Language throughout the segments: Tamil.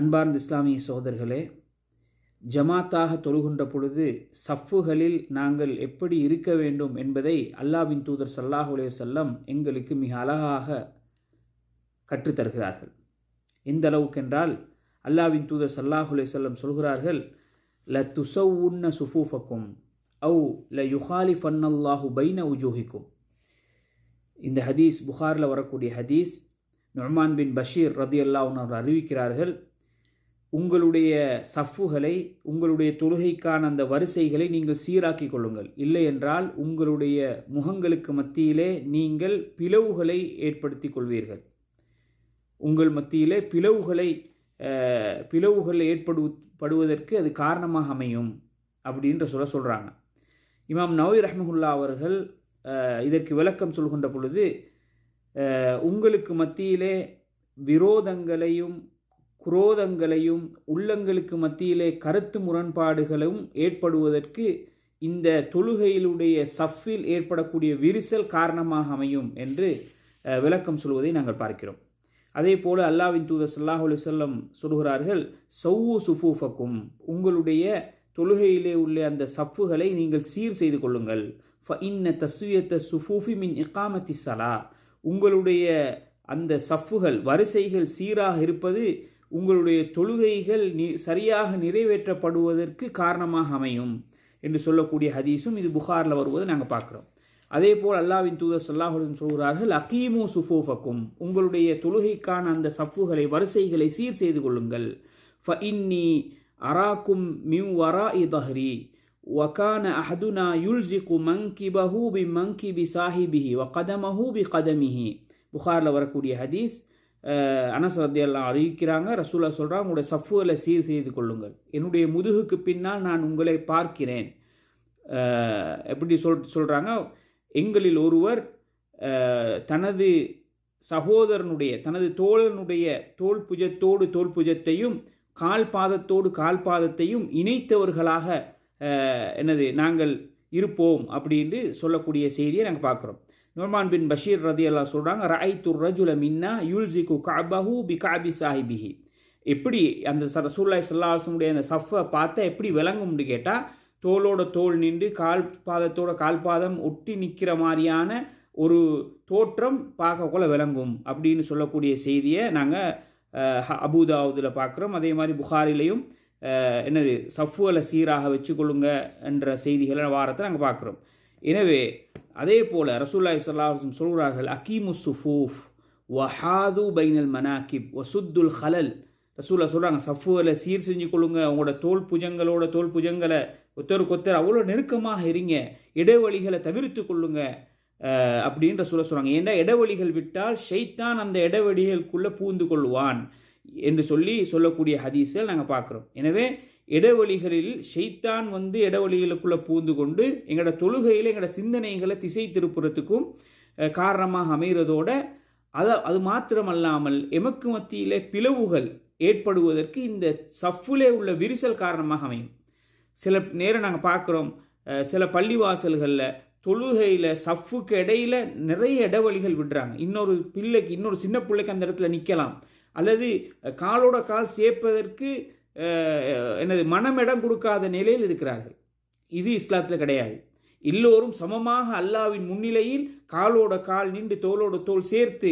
அன்பார்ந்த இஸ்லாமிய சோதர்களே ஜமாத்தாக தொழுகின்ற பொழுது சஃப்புகளில் நாங்கள் எப்படி இருக்க வேண்டும் என்பதை அல்லாவின் தூதர் சல்லாஹ் செல்லம் எங்களுக்கு மிக அழகாக கற்றுத்தருகிறார்கள். எந்த அளவுக்கென்றால் அல்லாவின் தூதர் சல்லாஹ் செல்லம் சொல்கிறார்கள் ல துசவுன்ன சுஃபூஃபக்கும் அவு ல யுஹாலி ஃபன்னல்லாஹு பைன உஜூஹிக்கும். இந்த ஹதீஸ் புகாரில் வரக்கூடிய ஹதீஸ் நுர்மான் பின் பஷீர் ரதி அல்லாஹ் அறிவிக்கிறார்கள் உங்களுடைய சஃப்புகளை உங்களுடைய தொழுகைக்கான அந்த வரிசைகளை நீங்கள் சீராக்கி கொள்ளுங்கள். இல்லை என்றால் உங்களுடைய முகங்களுக்கு மத்தியிலே நீங்கள் பிளவுகளை ஏற்படுத்தி கொள்வீர்கள். உங்கள் மத்தியிலே பிளவுகளை பிளவுகள் ஏற்படு படுவதற்கு அது காரணமாக அமையும் அப்படின்ற சொல்ல சொல்கிறாங்க இமாம் நவி ரஹ்மஹுல்லா அவர்கள் இதற்கு விளக்கம் சொல்கின்ற பொழுது உங்களுக்கு மத்தியிலே விரோதங்களையும் குரோதங்களையும் உள்ளங்களுக்கு மத்தியிலே கருத்து முரண்பாடுகளும் ஏற்படுவதற்கு இந்த தொழுகையிலுடைய சஃபில் ஏற்படக்கூடிய விரிசல் காரணமாக அமையும் என்று விளக்கம் சொல்வதை நாங்கள் பார்க்கிறோம். அதே போல் அல்லாவின் தூதர் ஸல்லல்லாஹு அலைஹி வஸல்லம் சொல்கிறார்கள் சவ்வு சுஃபூஃபக்கும் உங்களுடைய தொழுகையிலே உள்ள அந்த சஃப்புகளை நீங்கள் சீர் செய்து கொள்ளுங்கள். ஃப இன்ன தஸ்வியத்த சுஃபூஃபி மின் இக்காமத்தி சலா உங்களுடைய அந்த சஃப்புகள் வரிசைகள் சீராக இருப்பது உங்களுடைய தொழுகைகள் சரியாக நிறைவேற்றப்படுவதற்கு காரணமாக அமையும் என்று சொல்லக்கூடிய ஹதீஸும் இது புகாரில் வருவதை நாங்கள் பார்க்குறோம். அதே போல் அல்லாவின் தூதர் சல்லாஹுடன் சொல்கிறார்கள் அகீமு சுஃபோஃபக்கும் உங்களுடைய தொழுகைக்கான அந்த சப்புகளை வரிசைகளை சீர் செய்து கொள்ளுங்கள். ஃப இன்னி அராக்கும் மிம் வரா இ தஹ்ரி வகான அஹதுனா யுல்ஜிகு மங்கி பஹூபி மங்கி பி சாஹிபிஹி வ கதமஹூபி கதமிஹி புகாரில் வரக்கூடிய ஹதீஸ் அனசரத்தியெல்லாம் அறிவிக்கிறாங்க. ரசூலா சொல்கிறாங்க உங்களுடைய சஃப்புகளை சீர் செய்து கொள்ளுங்கள். என்னுடைய முதுகுக்கு பின்னால் நான் உங்களை பார்க்கிறேன். எப்படி சொல் சொல்கிறாங்க எங்களில் ஒருவர் தனது சகோதரனுடைய தனது தோழனுடைய தோல் புஜத்தோடு தோல் புஜத்தையும் கால் பாதத்தோடு கால் பாதத்தையும் இணைத்தவர்களாக என்னது நாங்கள் இருப்போம் அப்படின்ட்டு சொல்லக்கூடிய செய்தியை நாங்கள் பார்க்குறோம். நுர்மான் பின் பஷீர் ரதி அல்லா சொல்கிறாங்க ரஐ துர் ரஜுல மின்னா யுல்ஜிகு காபஹு பி காபி சாஹிபிஹி. எப்படி அந்த ச ரசூல்லாய் சல்லாஹனுடைய அந்த சஃபை பார்த்தா எப்படி விளங்கும்னு கேட்டால் தோளோட தோல் நின்று கால் பாதத்தோட கால் பாதம் ஒட்டி நிற்கிற மாதிரியான ஒரு தோற்றம் பார்க்கக்குள்ள விளங்கும் அப்படின்னு சொல்லக்கூடிய செய்தியை நாங்கள் அபுதாவுதில் பார்க்குறோம். அதே மாதிரி புகாரிலையும் என்னது சஃப்புகளை சீராக வச்சுக்கொள்ளுங்க என்ற செய்திகளை வாரத்தை நாங்கள் பார்க்குறோம். எனவே அதே போல் ரசூல்லாய் சொல்லாஹம் சொல்கிறார்கள் அகீமு சுஃபூஃப் வஹாது பைனல் மனாக்கிப் வசுத்துல் ஹலல். ரசூல்லா சொல்கிறாங்க சஃபுவில் சீர் செஞ்சு கொள்ளுங்க உங்களோட தோல் புஜங்களோட தோல் புஜங்களை ஒத்தருக்கு ஒத்தர் அவ்வளோ நெருக்கமாக இருங்க இடைவெளிகளை தவிர்த்து கொள்ளுங்க. அப்படின்ற சொல்ல சொல்கிறாங்க ஏன்னா இடைவெளிகள் விட்டால் ஷைத்தான் அந்த இடைவெளிகளுக்குள்ளே பூந்து கொள்வான் என்று சொல்லி சொல்லக்கூடிய ஹதீஸை நாங்கள் பார்க்குறோம். எனவே இடைவெளிகளில் ஷெய்தான் வந்து இடைவெளிகளுக்குள்ளே பூந்து கொண்டு எங்களோட தொழுகையில் எங்களோட சிந்தனைகளை திசை திருப்புறத்துக்கும் காரணமாக அமைகிறதோட அது அது மாத்திரமல்லாமல் எமக்கு மத்தியில் பிளவுகள் ஏற்படுவதற்கு இந்த சஃப்புலே உள்ள விரிசல் காரணமாக அமையும். சில நேரம் நாங்கள் பார்க்குறோம் சில பள்ளிவாசல்களில் தொழுகையில் சஃப்புக்கு இடையில் நிறைய இடைவெளிகள் விடுறாங்க. இன்னொரு பிள்ளைக்கு இன்னொரு சின்ன பிள்ளைக்கு அந்த இடத்துல நிற்கலாம் அல்லது காலோட கால் சேர்ப்பதற்கு எனது என்னது மனமிடம் கொடுக்காத நிலையில் இருக்கிறார்கள். இது இஸ்லாத்தில் கிடையாது. எல்லோரும் சமமாக அல்லாவின் முன்னிலையில் காலோட கால் நின்று தோளோட தோல் சேர்த்து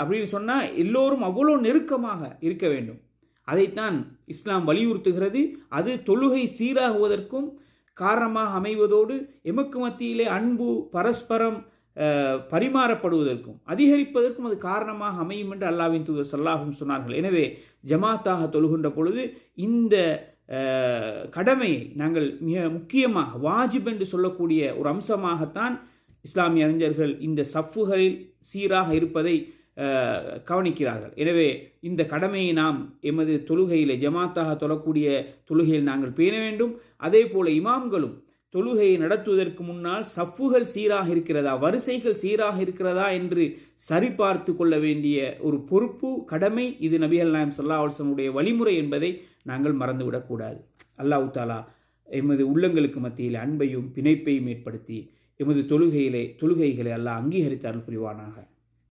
அப்படின்னு சொன்னால் எல்லோரும் அவ்வளோ நெருக்கமாக இருக்க வேண்டும். அதைத்தான் இஸ்லாம் வலியுறுத்துகிறது. அது தொழுகை சீராகுவதற்கும் காரணமாக அமைவதோடு எமக்கு மத்தியிலே அன்பு பரஸ்பரம் பரிமாறப்படுவதற்கும் அதிகரிப்பதற்கும் அது காரணமாக அமையும் என்று அல்லாவின் தூதர் சல்லாஹும் சொன்னார்கள். எனவே ஜமாத்தாக தொழுகின்ற பொழுது இந்த கடமையை நாங்கள் மிக முக்கியமாக வாஜிப் என்று சொல்லக்கூடிய ஒரு அம்சமாகத்தான் இஸ்லாமிய அறிஞர்கள் இந்த சஃப்புகளில் சீராக இருப்பதை கவனிக்கிறார்கள். எனவே இந்த கடமையை நாம் எமது தொழுகையிலே ஜமாத்தாக தொழக்கூடிய தொழுகையில் நாங்கள் பேண வேண்டும். அதே போல இமாம்களும் தொழுகையை நடத்துவதற்கு முன்னால் சஃப்புகள் சீராக இருக்கிறதா? வரிசைகள் சீராக இருக்கிறதா? என்று சரிபார்த்து கொள்ள வேண்டிய ஒரு பொறுப்பு கடமை இது நபிகள் நாயம் சல்லா அலுவலமுடைய வழிமுறை என்பதை நாங்கள் மறந்துவிடக்கூடாது அல்லாஹ் தாலா எமது உள்ளங்களுக்கு மத்தியில் அன்பையும் பிணைப்பையும் ஏற்படுத்தி எமது தொழுகையிலே தொழுகைகளை அல்லாஹ் அங்கீகரித்தார் புரிவானாக.